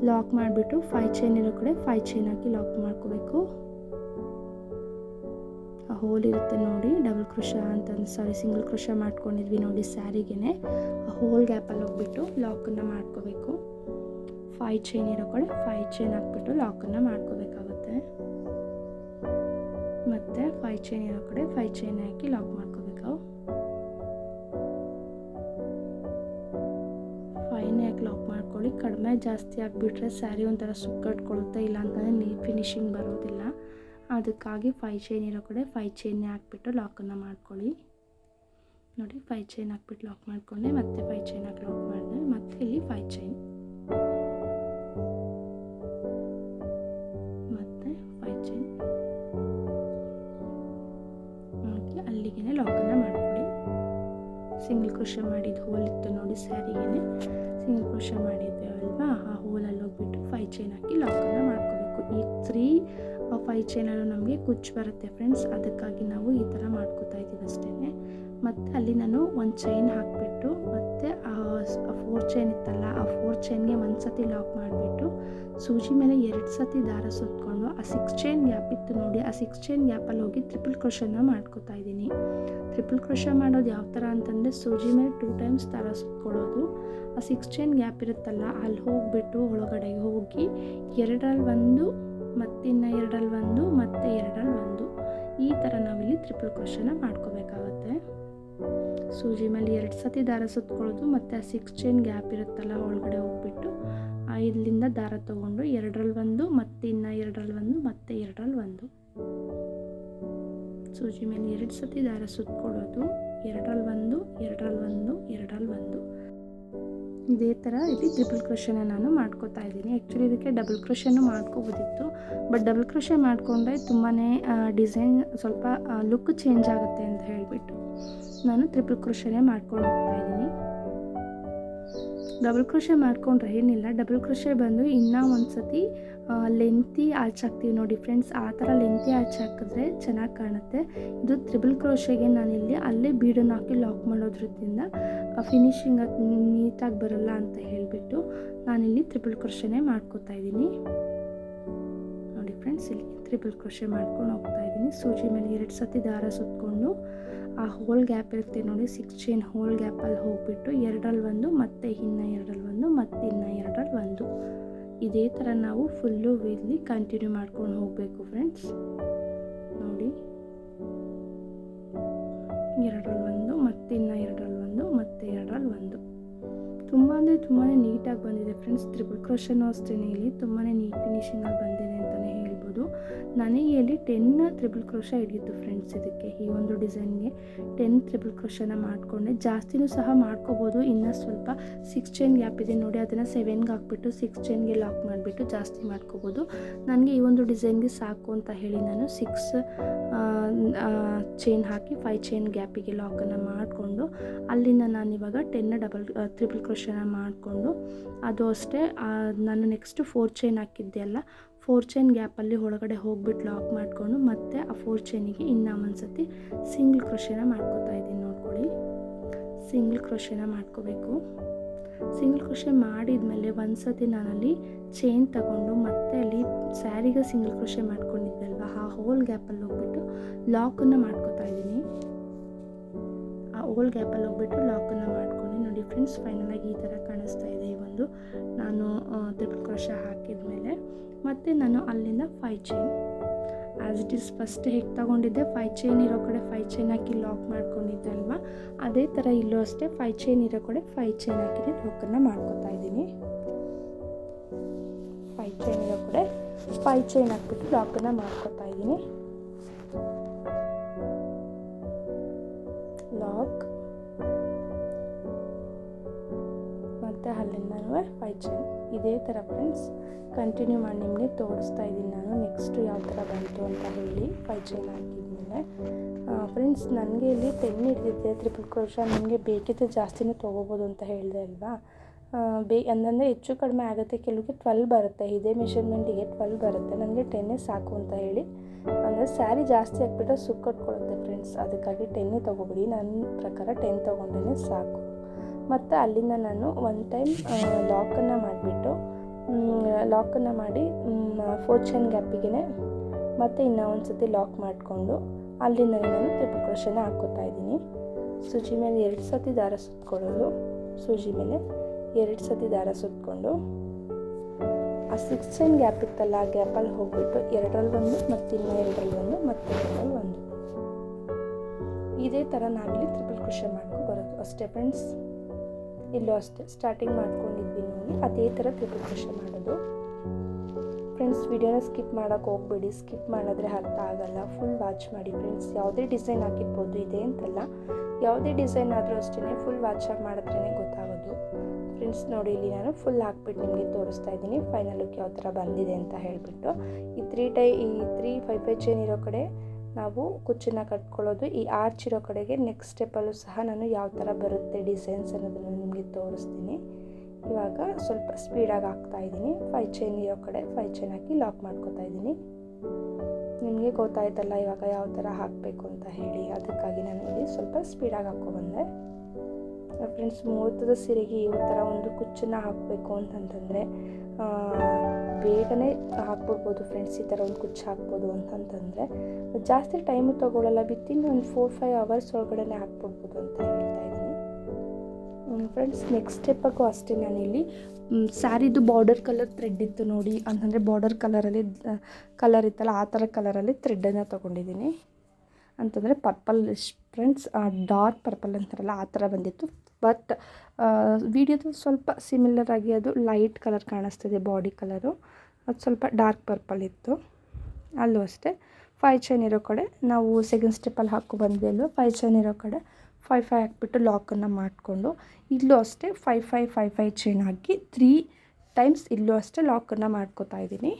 ಲಾಕ್ ಮಾಡಿಬಿಟ್ಟು ಫೈ ಚೈನ್ ಇರೋ ಕಡೆ ಫೈ ಚೈನ್ ಹಾಕಿ ಲಾಕ್ ಮಾಡ್ಕೋಬೇಕು. ಹೋಲ್ ಇರುತ್ತೆ ನೋಡಿ ಡಬಲ್ ಕ್ರೋಶ ಅಂತ ಸಾರಿ ಸಿಂಗಲ್ ಕ್ರೋಶ ಮಾಡ್ಕೊಂಡಿದ್ವಿ ನೋಡಿ ಸ್ಯಾರಿಗೆನೆ. ಆ ಹೋಲ್ ಗ್ಯಾಪಲ್ಲಿ ಹೋಗ್ಬಿಟ್ಟು ಲಾಕನ್ನು ಮಾಡ್ಕೋಬೇಕು. ಫೈ ಚೈನ್ ಇರೋ ಕಡೆ ಫೈ ಚೈನ್ ಹಾಕ್ಬಿಟ್ಟು ಲಾಕನ್ನು ಮಾಡ್ಕೋಬೇಕಾಗುತ್ತೆ. ಮತ್ತು ಫೈ ಚೈನ್ ಇರೋ ಕಡೆ ಫೈ ಚೈನ್ ಹಾಕಿ ಲಾಕ್ ಮಾಡ್ಕೋಬೇಕು. ಫೈನೇ ಹಾಕಿ ಲಾಕ್ ಮಾಡ್ಕೊಳ್ಳಿ. ಕಡಿಮೆ ಜಾಸ್ತಿ ಆಗಿಬಿಟ್ರೆ ಸ್ಯಾರಿ ಒಂಥರ ಸುಕ್ಕಟ್ಕೊಳುತ್ತೆ ಇಲ್ಲ ಅಂತಂದರೆ ನೀಟ್ ಫಿನಿಶಿಂಗ್ ಬರೋದಿಲ್ಲ. ಅದಕ್ಕಾಗಿ ಫೈ ಚೈನ್ ಇರೋ ಕಡೆ ಫೈ ಚೈನ್ನೇ ಹಾಕ್ಬಿಟ್ಟು ಲಾಕನ್ನು ಮಾಡ್ಕೊಳ್ಳಿ. ನೋಡಿ ಫೈ ಚೈನ್ ಹಾಕ್ಬಿಟ್ಟು ಲಾಕ್ ಮಾಡಿಕೊಂಡೆ, ಮತ್ತೆ ಫೈ ಚೈನ್ ಹಾಕಿ ಲಾಕ್ ಮಾಡಿದೆ. ಮತ್ತೆ ಇಲ್ಲಿ ಫೈ ಚೈನ್ ಮತ್ತೆ ಫೈ ಚೈನ್ ಹಾಕಿ ಅಲ್ಲಿಗೆ ಲಾಕನ್ನು ಮಾಡ್ಕೊಳ್ಳಿ. ಸಿಂಗಲ್ ಕ್ರೋಶ ಮಾಡಿದ ಹೋಲ್ ಇತ್ತು ನೋಡಿ ಸ್ಯಾರಿಗೇನೆ. ಸಿಂಗಲ್ ಕ್ರೋಶ ಮಾಡಿದ್ವಿ ಅಲ್ವಾ? ಆ ಹೋಲಲ್ಲಿ ಹೋಗ್ಬಿಟ್ಟು ಫೈ ಚೈನ್ ಹಾಕಿ ಲಾಕನ್ನು ಮಾಡ್ಕೋಬೇಕು. ಈ ತ್ರೀ ಫೈ ಚೈನಲ್ಲೂ ನಮಗೆ ಕುಚ್ಚು ಬರುತ್ತೆ ಫ್ರೆಂಡ್ಸ್ ಅದಕ್ಕಾಗಿ ನಾವು ಈ ಥರ ಮಾಡ್ಕೋತಾ ಇದ್ದೀವಿ ಅಷ್ಟೇ. ಮತ್ತು ಅಲ್ಲಿ ನಾನು ಒಂದು ಚೈನ್ ಹಾಕಿಬಿಟ್ಟು, ಮತ್ತು ಆ ಫೋರ್ ಚೈನ್ ಇತ್ತಲ್ಲ, ಆ ಫೋರ್ ಚೈನ್ಗೆ ಒಂದು ಸತಿ ಲಾಕ್ ಮಾಡಿಬಿಟ್ಟು, ಸೂಜಿ ಮೇಲೆ ಎರಡು ಸತಿ ದಾರ ಸುತ್ಕೊಂಡು, ಆ ಸಿಕ್ಸ್ ಚೈನ್ ಗ್ಯಾಪ್ ಇತ್ತು ನೋಡಿ, ಆ ಸಿಕ್ಸ್ ಚೈನ್ ಗ್ಯಾಪಲ್ಲಿ ಹೋಗಿ ಟ್ರಿಪಲ್ ಕ್ರೋಶನ ಮಾಡ್ಕೋತಾ ಇದ್ದೀನಿ. ಟ್ರಿಪಲ್ ಕ್ರೋಶ ಮಾಡೋದು ಯಾವ ಥರ ಅಂತಂದರೆ, ಸೂಜಿ ಮೇಲೆ ಟೂ ಟೈಮ್ಸ್ ದಾರ ಸುತ್ಕೊಳ್ಳೋದು. ಆ ಸಿಕ್ಸ್ ಚೈನ್ ಗ್ಯಾಪ್ ಇರುತ್ತಲ್ಲ, ಅಲ್ಲಿ ಹೋಗಿಬಿಟ್ಟು ಒಳಗಡೆಗೆ ಹೋಗಿ ಎರಡರಲ್ಲಿ ಒಂದು ಮತ್ತಿನ್ನು ಎರಡರಲ್ಲಿ ಒಂದು, ಮತ್ತೆ ಎರಡರಲ್ಲಿ ಒಂದು. ಈ ಥರ ನಾವಿಲ್ಲಿ ತ್ರಿಪಲ್ ಕ್ರೋಶನ ಮಾಡ್ಕೋಬೇಕಾಗತ್ತೆ. ಸೂಜಿ ಮೇಲೆ ಎರಡು ಸತಿ ದಾರ ಸುತ್ಕೊಳ್ಳೋದು ಮತ್ತು ಆ ಸಿಕ್ಸ್ ಚೈನ್ ಗ್ಯಾಪ್ ಇರುತ್ತಲ್ಲ, ಒಳಗಡೆ ಹೋಗ್ಬಿಟ್ಟು ಇಲ್ಲಿಂದ ದಾರ ತೊಗೊಂಡು ಎರಡರಲ್ಲಿ ಒಂದು ಮತ್ತೆ ಇನ್ನು ಎರಡರಲ್ಲಿ ಒಂದು, ಮತ್ತೆ ಎರಡರಲ್ಲಿ ಒಂದು. ಸೂಜಿ ಮೇಲೆ ಎರಡು ಸತಿ ದಾರ ಸುತ್ತಕೊಳ್ಳೋದು ಎರಡರಲ್ಲಿ ಒಂದು ಎರಡರಲ್ಲಿ ಒಂದು ಎರಡರಲ್ಲಿ ಒಂದು. ಇದೇ ಥರ ಇಲ್ಲಿ ಟ್ರಿಪಲ್ ಕ್ರೋಶನ ನಾನು ಮಾಡ್ಕೋತಾ ಇದ್ದೀನಿ. ಆ್ಯಕ್ಚುಲಿ ಇದಕ್ಕೆ ಡಬಲ್ ಕ್ರೋಶನು ಮಾಡ್ಕೋಬೋದಿತ್ತು. ಬಟ್ ಡಬಲ್ ಕ್ರೋಶ ಮಾಡಿಕೊಂಡ್ರೆ ತುಂಬಾ ಡಿಸೈನ್ ಸ್ವಲ್ಪ ಲುಕ್ ಚೇಂಜ್ ಆಗುತ್ತೆ ಅಂತ ಹೇಳಿಬಿಟ್ಟು ನಾನು ಟ್ರಿಪಲ್ ಕ್ರೋಶನೇ ಮಾಡ್ಕೊಂಡು ಹೋಗ್ತಾ ಇದ್ದೀನಿ. ಡಬಲ್ ಕ್ರೋಶೆ ಮಾಡಿಕೊಂಡ್ರೆ ಏನಿಲ್ಲ. ಡಬಲ್ ಕ್ರೋಶೆ ಬಂದು ಇನ್ನೂ ಒಂದು ಸತಿ ಲೆಂತಿ ಆಚ್ ಹಾಕ್ತೀವಿ ನೋಡಿ ಫ್ರೆಂಡ್ಸ್, ಆ ಥರ ಲೆಂತಿ ಆಚ್ ಹಾಕಿದ್ರೆ ಚೆನ್ನಾಗಿ ಕಾಣುತ್ತೆ. ಇದು ತ್ರಿಬಲ್ ಕ್ರೋಶೆಗೆ ನಾನಿಲ್ಲಿ, ಅಲ್ಲೇ ಬೀಡನ್ನು ಹಾಕಿ ಲಾಕ್ ಮಾಡೋದ್ರಿಂದ ಫಿನಿಶಿಂಗ್ ಅದು ನೀಟಾಗಿ ಬರಲ್ಲ ಅಂತ ಹೇಳಿಬಿಟ್ಟು ನಾನಿಲ್ಲಿ ತ್ರಿಬಲ್ ಕ್ರೋಶೆನೇ ಮಾಡ್ಕೋತಾ ಇದ್ದೀನಿ. ನೋಡಿ ಫ್ರೆಂಡ್ಸ್, ಇಲ್ಲಿ ತ್ರಿಬಲ್ ಕ್ರೋಶೆ ಮಾಡ್ಕೊಂಡು ಹೋಗ್ತಾ ಇದ್ದೀನಿ. ಸೂಜಿ ಮೇಲೆ ಎರಡು ಸತಿ ದಾರ ಸುತ್ತಕೊಂಡು ಆ ಹೋಲ್ ಗ್ಯಾಪ್ ಇರುತ್ತೆ ನೋಡಿ, ಸಿಕ್ಸ್ ಚೈನ್ ಹೋಲ್ ಗ್ಯಾಪಲ್ಲಿ ಹೋಗ್ಬಿಟ್ಟು ಎರಡರಲ್ಲಿ ಒಂದು ಮತ್ತೆ ಇನ್ನು ಎರಡರಲ್ಲಿ ಒಂದು ಮತ್ತೆ ಇನ್ನು ಎರಡರಲ್ಲಿ ಒಂದು ಇದೇ ಥರ ನಾವು ಫುಲ್ಲು ಇಲ್ಲಿ ಕಂಟಿನ್ಯೂ ಮಾಡ್ಕೊಂಡು ಹೋಗಬೇಕು ಫ್ರೆಂಡ್ಸ್ ನೋಡಿ. ಎರಡರಲ್ಲಿ ಒಂದು, ಮತ್ತೆ ಇನ್ನು ಎರಡರಲ್ಲಿ ಒಂದು, ಮತ್ತೆ ಎರಡರಲ್ಲಿ ಒಂದು. ತುಂಬ ಅಂದರೆ ತುಂಬಾ ನೀಟಾಗಿ ಬಂದಿದೆ ಫ್ರೆಂಡ್ಸ್ ತ್ರಿಬಲ್ ಕ್ರೋಶನು ಅಷ್ಟೇ ಇಲ್ಲಿ. ತುಂಬಾ ನೀಟ್ ಫಿನಿಶಿಂಗಲ್ಲಿ ಬಂದಿದೆ. ಅಂತಲೇ ನನಗೆ ಇಲ್ಲಿ ಟೆನ್ ತ್ರಿಬಲ್ ಕ್ರೋಶ ಹಿಡಿಯಿತು ಫ್ರೆಂಡ್ಸ್ ಇದಕ್ಕೆ, ಈ ಒಂದು ಡಿಸೈನ್ಗೆ ಟೆನ್ ತ್ರಿಬಲ್ ಕ್ರೋಶನ ಮಾಡಿಕೊಂಡೆ. ಜಾಸ್ತಿನೂ ಸಹ ಮಾಡ್ಕೋಬೋದು. ಇನ್ನೂ ಸ್ವಲ್ಪ ಸಿಕ್ಸ್ ಚೈನ್ ಗ್ಯಾಪ್ ಇದೆ ನೋಡಿ, ಅದನ್ನು ಸೆವೆನ್ಗೆ ಹಾಕ್ಬಿಟ್ಟು ಸಿಕ್ಸ್ ಚೈನ್ಗೆ ಲಾಕ್ ಮಾಡಿಬಿಟ್ಟು ಜಾಸ್ತಿ ಮಾಡ್ಕೋಬೋದು. ನನಗೆ ಈ ಒಂದು ಡಿಸೈನ್ಗೆ ಸಾಕು ಅಂತ ಹೇಳಿ ನಾನು ಸಿಕ್ಸ್ ಚೈನ್ ಹಾಕಿ ಫೈವ್ ಚೈನ್ ಗ್ಯಾಪಿಗೆ ಲಾಕನ್ನು ಮಾಡಿಕೊಂಡು, ಅಲ್ಲಿಂದ ನಾನು ಇವಾಗ ಟೆನ್ ಡಬಲ್ ತ್ರಿಬಲ್ ಕ್ರೋಶನ ಮಾಡಿಕೊಂಡು, ಅದು ಅಷ್ಟೇ ನಾನು ನೆಕ್ಸ್ಟ್ ಫೋರ್ ಚೈನ್ ಹಾಕಿದ್ದೆ ಅಲ್ಲ ಫೋರ್ ಚೈನ್ ಗ್ಯಾಪಲ್ಲಿ ಒಳಗಡೆ ಹೋಗ್ಬಿಟ್ಟು ಲಾಕ್ ಮಾಡಿಕೊಂಡು ಮತ್ತೆ ಆ ಫೋರ್ ಚೈನಿಗೆ ಇನ್ನೂ ಒಂದು ಸತಿ ಸಿಂಗಲ್ ಕ್ರೋಶನ ಮಾಡ್ಕೋತಾ ಇದ್ದೀನಿ ನೋಡ್ಕೊಳ್ಳಿ. ಸಿಂಗಲ್ ಕ್ರೋಶನ ಮಾಡ್ಕೋಬೇಕು. ಸಿಂಗಲ್ ಕ್ರೋಶೆ ಮಾಡಿದ್ಮೇಲೆ ಒಂದು ಸತಿ ನಾನಲ್ಲಿ ಚೈನ್ ತಗೊಂಡು ಮತ್ತೆ ಅಲ್ಲಿ ಸ್ಯಾರಿಗೆ ಸಿಂಗಲ್ ಕ್ರೋಶೆ ಮಾಡ್ಕೊಂಡಿದ್ದಲ್ವ ಆ ಹೋಲ್ ಗ್ಯಾಪಲ್ಲಿ ಹೋಗ್ಬಿಟ್ಟು ಲಾಕನ್ನು ಮಾಡ್ಕೋತಾ ಇದ್ದೀನಿ. ಆ ಹೋಲ್ ಗ್ಯಾಪಲ್ಲಿ ಹೋಗ್ಬಿಟ್ಟು ಲಾಕನ್ನು ಮಾಡ್ಕೊಂಡು ಫ್ರೆಂಡ್ಸ್ ಫೈನಲಾಗಿ ಈ ಥರ ಕಾಣಿಸ್ತಾ ಇದೆ ಈ ಒಂದು. ನಾನು ತ್ರಿಪಲ್ ಕ್ರೋಶ ಹಾಕಿದ ಮೇಲೆ ಮತ್ತು ನಾನು ಅಲ್ಲಿಂದ five chain as it is first ಹೇಗೆ ತಗೊಂಡಿದ್ದೆ ಫೈ ಚೈನ್ ಇರೋ ಕಡೆ ಫೈ ಚೈನ್ ಹಾಕಿ ಲಾಕ್ ಮಾಡ್ಕೊಂಡಿದ್ದೆ ಅಲ್ವಾ? ಅದೇ ಥರ ಇಲ್ಲೂ ಅಷ್ಟೇ ಫೈ ಚೈನ್ ಇರೋ ಕಡೆ ಫೈ ಚೈನ್ ಹಾಕಿ ಲಾಕನ್ನು ಮಾಡ್ಕೊತಾ ಇದ್ದೀನಿ. ಫೈ ಚೈನ್ ಇರೋ ಕಡೆ ಫೈ ಚೈನ್ ಹಾಕ್ಬಿಟ್ಟು ಲಾಕನ್ನು ಮಾಡ್ಕೊತಾ ಇದ್ದೀನಿ. ಲಾಕ್ ಅಲ್ಲಿಂದನೂ ಫೈವ್ ಚೈನ್. ಇದೇ ಥರ ಫ್ರೆಂಡ್ಸ್, ಕಂಟಿನ್ಯೂ ಮಾಡಿ ನಿಮಗೆ ತೋರಿಸ್ತಾ ಇದ್ದೀನಿ ನಾನು. ನೆಕ್ಸ್ಟು ಯಾವ ಥರ ಬಂತು ಅಂತ ಹೇಳಿ ಫೈ ಚೈನ್ ಹಾಕಿದ್ಮೇಲೆ. ಫ್ರೆಂಡ್ಸ್, ನನಗೆ ಇಲ್ಲಿ ಟೆನ್ ಹಿಡಿದಿದ್ದೆ ತ್ರಿಪಲ್ ಕ್ರೋಶ, ನಿಮಗೆ ಬೇಕಿದ್ರೆ ಜಾಸ್ತಿನೇ ತೊಗೋಬೋದು ಅಂತ ಹೇಳಿದೆ ಅಲ್ವಾ? ಬೇ ಅಂದರೆ ಹೆಚ್ಚು ಕಡಿಮೆ ಆಗುತ್ತೆ ಕೆಲವಿಗೆ ಟ್ವೆಲ್ ಬರುತ್ತೆ, ಇದೇ ಮೆಷರ್ಮೆಂಟಿಗೆ ಟ್ವೆಲ್ ಬರುತ್ತೆ. ನನಗೆ ಟೆನ್ನೇ ಸಾಕು ಅಂತ ಹೇಳಿ. ಅಂದರೆ ಸ್ಯಾರಿ ಜಾಸ್ತಿ ಹಾಕ್ಬಿಟ್ರೆ ಸುಕ್ಕಟ್ಕೊಳ್ಳುತ್ತೆ ಫ್ರೆಂಡ್ಸ್, ಅದಕ್ಕಾಗಿ ಟೆನ್ನೇ ತೊಗೊಬಿಡಿ. ನನ್ನ ಪ್ರಕಾರ ಟೆನ್ ತೊಗೊಂಡೇ ಸಾಕು. ಮತ್ತು ಅಲ್ಲಿಂದ ನಾನು ಒನ್ ಟೈಮ್ ಲಾಕನ್ನು ಮಾಡಿಬಿಟ್ಟು ಲಾಕನ್ನು ಮಾಡಿ ಫೋರ್ ಚೈನ್ ಗ್ಯಾಪಿಗೆ ಮತ್ತು ಇನ್ನೂ ಒಂದು ಸತಿ ಲಾಕ್ ಮಾಡಿಕೊಂಡು ಅಲ್ಲಿಂದ ನಾನು ತ್ರಿಪಲ್ ಕ್ರೋಶನ ಹಾಕ್ಕೋತಾ ಇದ್ದೀನಿ. ಸೂಜಿ ಮೇಲೆ ಎರಡು ಸತಿ ದಾರ ಸುತ್ಕೊಳ್ಳೋದು. ಸೂಜಿ ಮೇಲೆ ಎರಡು ಸತಿ ದಾರ ಸುತ್ಕೊಂಡು, ಆ ಸಿಕ್ಸ್ ಚೈನ್ ಗ್ಯಾಪ್ ಇತ್ತಲ್ಲ, ಆ ಗ್ಯಾಪಲ್ಲಿ ಹೋಗ್ಬಿಟ್ಟು ಎರಡರಲ್ಲಿ ಒಂದು ಮತ್ತು ಇನ್ನೂ ಎರಡರಲ್ಲಿ ಒಂದು ಮತ್ತು ಎರಡರಲ್ಲಿ ಒಂದು. ಇದೇ ಥರ ನಾವಿಲ್ಲಿ ತ್ರಿಪಲ್ ಕ್ರೋಶ ಮಾಡ್ಕೊಂಡು ಬರೋದು. ಅಷ್ಟೇ ಫ್ರೆಂಡ್ಸ್ ಇಲ್ಲೂ ಅಷ್ಟೇ ಸ್ಟಾರ್ಟಿಂಗ್ ಮಾಡ್ಕೊಂಡಿದ್ವಿ ನೋಡಿ ಅದೇ ಥರ ತ್ರಿಪಲ್ ಕ್ರೋಶ ಮಾಡೋದು. ಫ್ರೆಂಡ್ಸ್ ವಿಡಿಯೋನ ಸ್ಕಿಪ್ ಮಾಡೋಕ್ಕೆ ಹೋಗ್ಬೇಡಿ. ಸ್ಕಿಪ್ ಮಾಡಿದ್ರೆ ಅರ್ಥ ಆಗಲ್ಲ. ಫುಲ್ ವಾಚ್ ಮಾಡಿ ಫ್ರೆಂಡ್ಸ್ ಯಾವುದೇ ಡಿಸೈನ್ ಹಾಕಿರ್ಬೋದು, ಇದೆ ಅಂತಲ್ಲ. ಯಾವುದೇ ಡಿಸೈನ್ ಆದರೂ ಅಷ್ಟೇ ಫುಲ್ ವಾಚ್ ಆಗಿ ಮಾಡಿದ್ರೇ ಗೊತ್ತಾಗೋದು. ಫ್ರೆಂಡ್ಸ್ ನೋಡಿ, ಇಲ್ಲಿ ನಾನು ಫುಲ್ ಹಾಕ್ಬಿಟ್ಟು ನಿಮಗೆ ತೋರಿಸ್ತಾ ಇದ್ದೀನಿ. ಫೈನಲ್ ಲುಕ್ ಯಾವ ಥರ ಬಂದಿದೆ ಅಂತ ಹೇಳಿಬಿಟ್ಟು. ಈ ತ್ರೀ ಟೈ ಈ ತ್ರೀ ಫೈವ್ ಫೈ ಚೈನ್ ಇರೋ ಕಡೆ ನಾವು ಕುಚ್ಚನ್ನ ಕಟ್ಕೊಳ್ಳೋದು. ಈ ಆರ್ಚ್ ಇರೋ ಕಡೆಗೆ ನೆಕ್ಸ್ಟ್ ಸ್ಟೆಪ್ಪಲ್ಲೂ ಸಹ ನಾನು ಯಾವ ಥರ ಬರುತ್ತೆ ಡಿಸೈನ್ಸ್ ಅನ್ನೋದನ್ನು ನಿಮಗೆ ತೋರಿಸ್ತೀನಿ. ಇವಾಗ ಸ್ವಲ್ಪ ಸ್ಪೀಡಾಗಿ ಹಾಕ್ತಾ ಇದ್ದೀನಿ. ಫೈ ಚೈನ್ ಇರೋ ಕಡೆ ಫೈ ಚೈನ್ ಹಾಕಿ ಲಾಕ್ ಮಾಡ್ಕೋತಾ ಇದ್ದೀನಿ. ನಿಮಗೆ ಗೊತ್ತಾಯ್ತಲ್ಲ ಇವಾಗ ಯಾವ ಥರ ಹಾಕಬೇಕು ಅಂತ ಹೇಳಿ. ಅದಕ್ಕಾಗಿ ನಾನು ಇಲ್ಲಿ ಸ್ವಲ್ಪ ಸ್ಪೀಡಾಗಿ ಹಾಕ್ಕೊಬಂದೆ ಫ್ರೆಂಡ್ಸ್ ಮುಹೂರ್ತದ ಸೀರೆಗೆ ಯಾವ ಥರ ಒಂದು ಕುಚ್ಚನ್ನು ಹಾಕಬೇಕು ಅಂತಂತಂದರೆ ಬೇಗನೆ ಹಾಕ್ಬಿಡ್ಬೋದು ಫ್ರೆಂಡ್ಸ್ ಈ ಥರ ಒಂದು ಕುಚ್ಚು ಹಾಕ್ಬೋದು ಅಂತಂತಂದರೆ, ಜಾಸ್ತಿ ಟೈಮು ತೊಗೊಳ್ಳಲ್ಲ ವಿತಿನ್ ಒಂದು ಫೋರ್ ಫೈವ್ ಅವರ್ಸ್ ಒಳಗಡೆ ಹಾಕ್ಬಿಡ್ಬೋದು ಅಂತ ಹೇಳ್ತಾ ಇದ್ದೀನಿ. ಫ್ರೆಂಡ್ಸ್ ನೆಕ್ಸ್ಟ್ ಸ್ಟೆಪ್ಪಾಗೂ ಅಷ್ಟೇ ನಾನಿಲ್ಲಿ ಸ್ಯಾರಿದು ಬಾರ್ಡರ್ ಕಲರ್ ಥ್ರೆಡ್ ಇತ್ತು ನೋಡಿ, ಅಂತಂದರೆ ಬಾರ್ಡರ್ ಕಲರಲ್ಲಿ ಕಲರ್ ಇತ್ತಲ್ಲ, ಆ ಥರ ಕಲರಲ್ಲಿ ಥ್ರೆಡ್ಡನ್ನು ತೊಗೊಂಡಿದ್ದೀನಿ. ಅಂತಂದರೆ ಪರ್ಪಲ್ ಫ್ರೆಂಡ್ಸ್ ಡಾರ್ಕ್ ಪರ್ಪಲ್ ಅಂತಾರಲ್ಲ, ಆ ಥರ ಬಂದಿತ್ತು. ಬಟ್ ವಿಡಿಯೋದಲ್ಲಿ ಸ್ವಲ್ಪ ಸಿಮಿಲರ್ ಆಗಿ ಅದು ಲೈಟ್ ಕಲರ್ ಕಾಣಿಸ್ತಿದೆ, ಬಾಡಿ ಕಲರು. ಅದು ಸ್ವಲ್ಪ ಡಾರ್ಕ್ ಪರ್ಪಲ್ ಇತ್ತು. ಅಲ್ಲೂ ಅಷ್ಟೇ. ಫೈ ಚೈನ್ ಇರೋ ಕಡೆ ನಾವು ಸೆಕೆಂಡ್ ಸ್ಟೆಪ್ಪಲ್ಲಿ ಹಾಕೊ ಬಂದ್ವಿ ಅಲ್ಲೂ ಫೈ ಚೈನ್ ಇರೋ ಕಡೆ ಫೈ ಫೈ ಹಾಕ್ಬಿಟ್ಟು ಲಾಕನ್ನು ಮಾಡಿಕೊಂಡು ಇಲ್ಲೂ ಅಷ್ಟೇ five five five five chain ಹಾಕಿ ತ್ರೀ ಟೈಮ್ಸ್ ಇಲ್ಲೂ ಅಷ್ಟೇ ಲಾಕನ್ನು ಮಾಡ್ಕೋತಾ ಇದ್ದೀನಿ.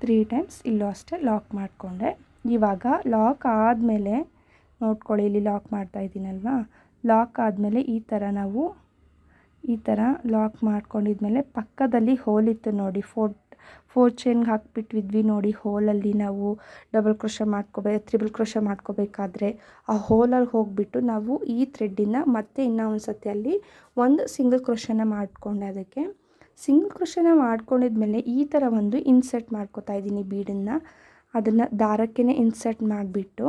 ತ್ರೀ ಟೈಮ್ಸ್ ಇಲ್ಲೂ ಅಷ್ಟೇ ಲಾಕ್ ಮಾಡಿಕೊಂಡೆ. ಇವಾಗ ಲಾಕ್ ಆದಮೇಲೆ ನೋಡ್ಕೊಳ್ಳಿ, ಇಲ್ಲಿ ಲಾಕ್ ಮಾಡ್ತಾ ಇದ್ದೀನಲ್ವಾ? ಲಾಕ್ ಆದಮೇಲೆ ಈ ಥರ ನಾವು ಈ ಥರ ಲಾಕ್ ಮಾಡ್ಕೊಂಡಿದ್ಮೇಲೆ ಪಕ್ಕದಲ್ಲಿ ಹೋಲ್ ಇತ್ತು ನೋಡಿ. ಫೋರ್ ಫೋರ್ ಚೈನ್ಗೆ ಹಾಕ್ಬಿಟ್ವಿದ್ವಿ ನೋಡಿ. ಹೋಲಲ್ಲಿ ನಾವು ಡಬಲ್ ಕ್ರೋಶ ಮಾಡ್ಕೋಬೇ ತ್ರಿಬಲ್ ಕ್ರೋಶ ಮಾಡ್ಕೋಬೇಕಾದ್ರೆ ಆ ಹೋಲಲ್ಲಿ ಹೋಗಿಬಿಟ್ಟು ನಾವು ಈ ಥ್ರೆಡ್ಡಿನ ಮತ್ತೆ ಇನ್ನೂ ಒಂದು ಸತಿ ಅಲ್ಲಿ ಒಂದು ಸಿಂಗಲ್ ಕ್ರೋಶನ ಮಾಡಿಕೊಂಡೆ ಅದಕ್ಕೆ. ಸಿಂಗಲ್ ಕ್ರೋಶನ ಮಾಡ್ಕೊಂಡಿದ್ಮೇಲೆ ಈ ಥರ ಒಂದು ಇನ್ಸರ್ಟ್ ಮಾಡ್ಕೋತಾ ಇದ್ದೀನಿ ಬೀಡನ್ನು. ಅದನ್ನು ದಾರಕ್ಕೆ ಇನ್ಸರ್ಟ್ ಮಾಡಿಬಿಟ್ಟು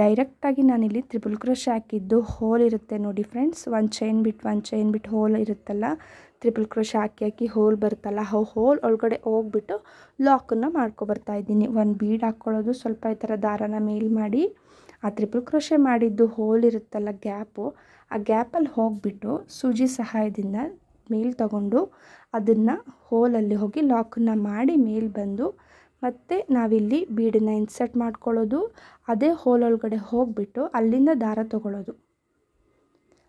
ಡೈರೆಕ್ಟಾಗಿ ನಾನಿಲ್ಲಿ ತ್ರಿಬಲ್ ಕ್ರೋಶ ಹಾಕಿದ್ದು ಹೋಲ್ ಇರುತ್ತೆ ನೋಡಿ ಫ್ರೆಂಡ್ಸ್. ಒಂದು ಚೈನ್ ಬಿಟ್ಟು ಒಂದು ಚೈನ್ ಬಿಟ್ಟು ಹೋಲ್ ಇರುತ್ತಲ್ಲ. ತ್ರಿಬಲ್ ಕ್ರೋಶ ಹಾಕಿ ಹಾಕಿ ಹೋಲ್ ಬರುತ್ತಲ್ಲ ಹೋಲ್ ಒಳಗಡೆ ಹೋಗ್ಬಿಟ್ಟು ಲಾಕನ್ನು ಮಾಡ್ಕೊಬರ್ತಾ ಇದ್ದೀನಿ. ಒಂದು ಬೀಡ್ ಹಾಕ್ಕೊಳ್ಳೋದು ಸ್ವಲ್ಪ ಈ ಥರ ದಾರನ ಮೇಲ್ ಮಾಡಿ. ಆ ತ್ರಿಬಲ್ ಕ್ರೋಶೆ ಮಾಡಿದ್ದು ಹೋಲ್ ಇರುತ್ತಲ್ಲ ಗ್ಯಾಪು. ಆ ಗ್ಯಾಪಲ್ಲಿ ಹೋಗಿಬಿಟ್ಟು ಸೂಜಿ ಸಹಾಯದಿಂದ ಮೇಲ್ ತಗೊಂಡು ಅದನ್ನು ಹೋಲಲ್ಲಿ ಹೋಗಿ ಲಾಕನ್ನು ಮಾಡಿ ಮೇಲ್ ಬಂದು ಮತ್ತು ನಾವಿಲ್ಲಿ ಬೀಡನ್ನ ಇನ್ಸರ್ಟ್ ಮಾಡ್ಕೊಳ್ಳೋದು, ಅದೇ ಹೋಲ್ ಒಳಗಡೆ ಹೋಗಿಬಿಟ್ಟು ಅಲ್ಲಿಂದ ದಾರ ತಗೊಳ್ಳೋದು